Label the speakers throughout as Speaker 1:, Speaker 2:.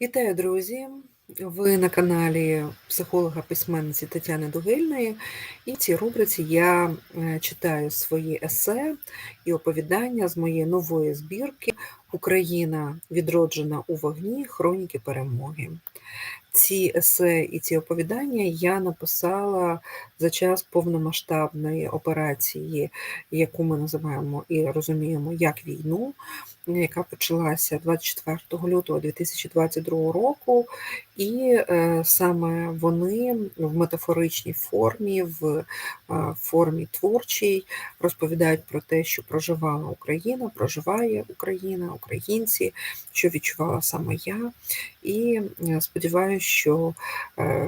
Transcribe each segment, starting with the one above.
Speaker 1: Вітаю, друзі! Ви на каналі психолога-письменниці Тетяни Дугильної, і в цій рубриці я е, читаю свої есе і оповідання з моєї нової збірки Україна відроджена у вогні Хроніки перемоги. Ці есе і ці оповідання я написала за час повномасштабної операції, яку ми називаємо і розуміємо як війну, яка почалася 24 лютого 2022 року, і е, саме вони в метафоричній формі, в е, формі творчій розповідають про те, що проживала Україна, проживає Україна, українці, що відчувала саме я. І е, сподіваюся, що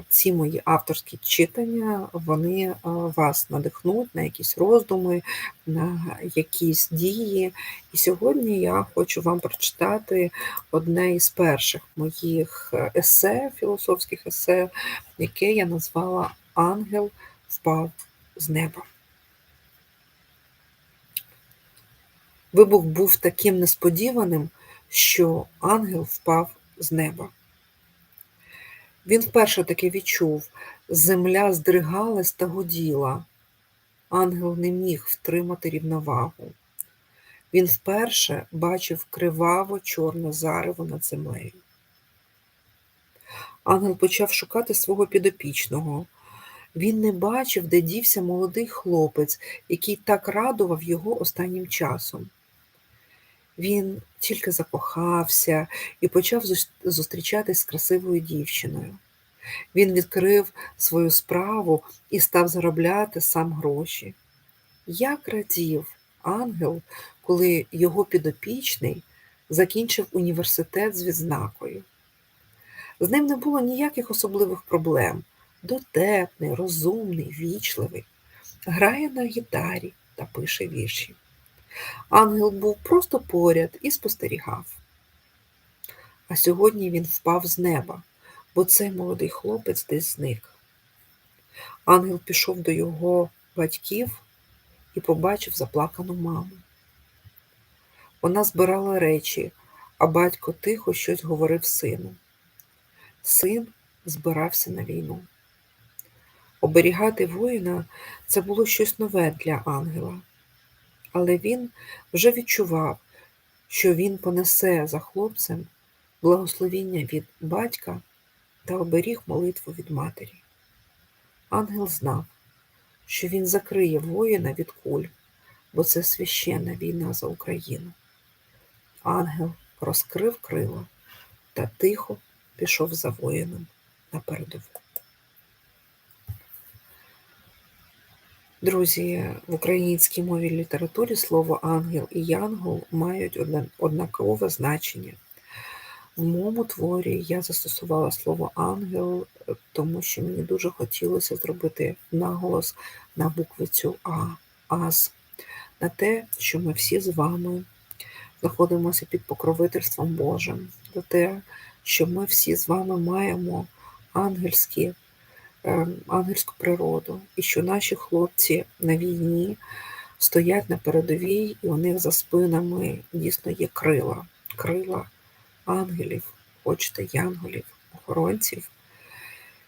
Speaker 1: ці мої авторські читання вони вас надихнуть на якісь роздуми, на якісь дії. І сьогодні я хочу вам прочитати одне із перших моїх е, есе, філософських есе, яке я назвала Ангел впав з неба. Вибух був таким несподіваним, що ангел впав з неба. Він вперше таки відчув, земля здригалась та гуділа. Ангел не міг втримати рівновагу. Він вперше бачив криваво чорне зарево над землею. Ангел почав шукати свого підопічного. Він не бачив, де дівся молодий хлопець, який так радував його останнім часом. Він тільки закохався і почав зустрічатись з красивою дівчиною. Він відкрив свою справу і став заробляти сам гроші. Як радів ангел, коли його підопічний закінчив університет з відзнакою. З ним не було ніяких особливих проблем. Дотепний, розумний, вічливий, грає на гітарі та пише вірші. Ангел був просто поряд і спостерігав. А сьогодні він впав з неба, бо цей молодий хлопець десь зник. Ангел пішов до його батьків і побачив заплакану маму. Вона збирала речі, а батько тихо щось говорив сину. Син збирався на війну. Оберігати воїна це було щось нове для ангела, але він вже відчував, що він понесе за хлопцем благословіння від батька та оберіг молитву від матері. Ангел знав, що він закриє воїна від куль, бо це священна війна за Україну. Ангел розкрив крила та тихо пішов за воїном на передову. Друзі, в українській мові літературі слово ангел і янгол мають однакове значення. В моєму творі я застосувала слово ангел, тому що мені дуже хотілося зробити наголос на буквицю А, Аз, на те, що ми всі з вами знаходимося під покровительством Божим, за те, що ми всі з вами маємо ангельські, ангельську природу, і що наші хлопці на війні стоять на передовій, і у них за спинами дійсно є крила, крила ангелів, хочете янголів, охоронців.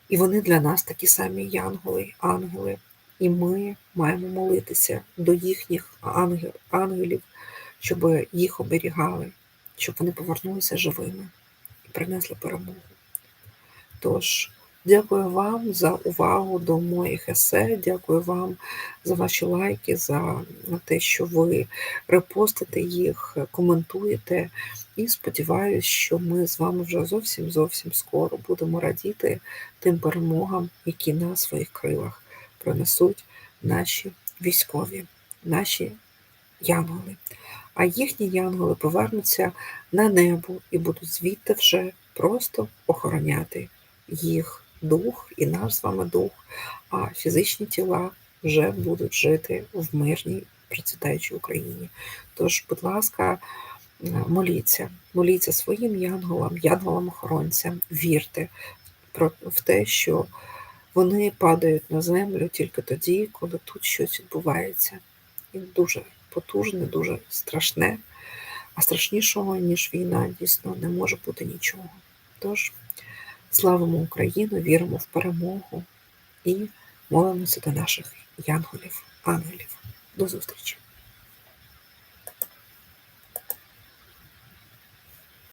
Speaker 1: І вони для нас такі самі янголи, ангели. І ми маємо молитися до їхніх ангел, ангелів, щоб їх оберігали, щоб вони повернулися живими і принесли перемогу. Тож, дякую вам за увагу до моїх есе, дякую вам за ваші лайки, за те, що ви репостите їх, коментуєте. І сподіваюся, що ми з вами вже зовсім зовсім скоро будемо радіти тим перемогам, які на своїх крилах принесуть наші військові, наші янголи. А їхні янголи повернуться на небо і будуть звідти вже просто охороняти їх дух і наш з вами дух, а фізичні тіла вже будуть жити в мирній процвітаючій Україні. Тож, будь ласка, моліться, моліться своїм янголам, янголам-охоронцям, вірте в те, що вони падають на землю тільки тоді, коли тут щось відбувається. І дуже потужне, дуже страшне, а страшнішого, ніж війна, дійсно, не може бути нічого. Тож, славимо Україну, віримо в перемогу і молимося до наших янголів, ангелів. До зустрічі!